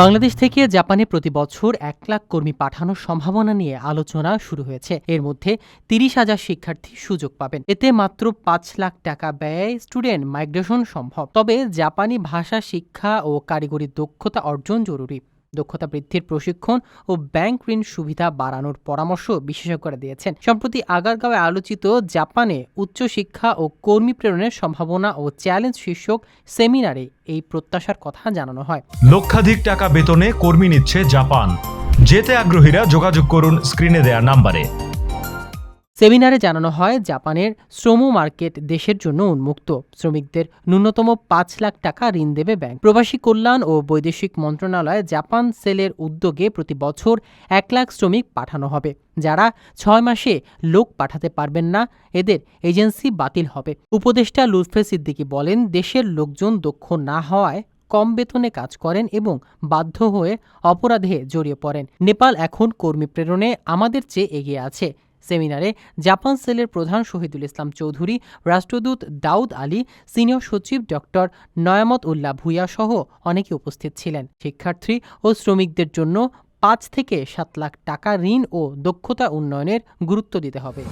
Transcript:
বাংলাদেশ থেকে জাপানে প্রতি বছর এক লাখ কর্মী পাঠানোর সম্ভাবনা নিয়ে আলোচনা শুরু হয়েছে। এর মধ্যে তিরিশ হাজার শিক্ষার্থী সুযোগ পাবেন। এতে মাত্র পাঁচ লাখ টাকা ব্যয়ে স্টুডেন্ট মাইগ্রেশন সম্ভব। তবে জাপানি ভাষা, শিক্ষা ও কারিগরি দক্ষতা অর্জন জরুরি। দক্ষতা বৃদ্ধির প্রশিক্ষণ ও ব্যাংক ঋণ সুবিধা বাড়ানোর পরামর্শ বিশেষজ্ঞরা দিয়েছেন। সম্প্রতি আগারগাঁওয়ে আলোচিত জাপানে উচ্চশিক্ষা ও কর্মী প্রেরণের সম্ভাবনা ও চ্যালেঞ্জ শীর্ষক সেমিনারে এই প্রত্যাশার কথা জানানো হয়। লক্ষাধিক টাকা বেতনে কর্মী নিচ্ছে জাপান। যেতে আগ্রহীরা যোগাযোগ করুন স্ক্রিনে দেয়া নাম্বারে। সেমিনারে জানানো হয় জাপানের শ্রম মার্কেট দেশের জন্য উন্মুক্ত। শ্রমিকদের ন্যূনতম পাঁচ লাখ টাকা ঋণ দেবে ব্যাংক। প্রবাসী কল্যাণ ও বৈদেশিক মন্ত্রণালয় জাপান সেলের উদ্যোগে প্রতি বছর এক লাখ শ্রমিক পাঠানো হবে, যারা ছয় মাসে লোক পাঠাতে পারবেন না। এদের এজেন্সি বাতিল হবে। উপদেষ্টা লুৎফে সিদ্দিকী বলেন, দেশের লোকজন দক্ষ না হওয়ায় কম বেতনে কাজ করেন এবং বাধ্য হয়ে অপরাধে জড়িয়ে পড়েন। নেপাল এখন কর্মী প্রেরণে আমাদের চেয়ে এগিয়ে আছে। সেমিনারে জাপান সেলের প্রধান শহীদুল ইসলাম চৌধুরী, রাষ্ট্রদূত দাউদ আলী, সিনিয়র সচিব ডক্টর নয়ামত উল্লাহ ভূঁইয়া সহ অনেকে উপস্থিত ছিলেন। শিক্ষার্থী ও শ্রমিকদের জন্য পাঁচ থেকে সাত লাখ টাকা ঋণ ও দক্ষতা উন্নয়নের গুরুত্ব দিতে হবে।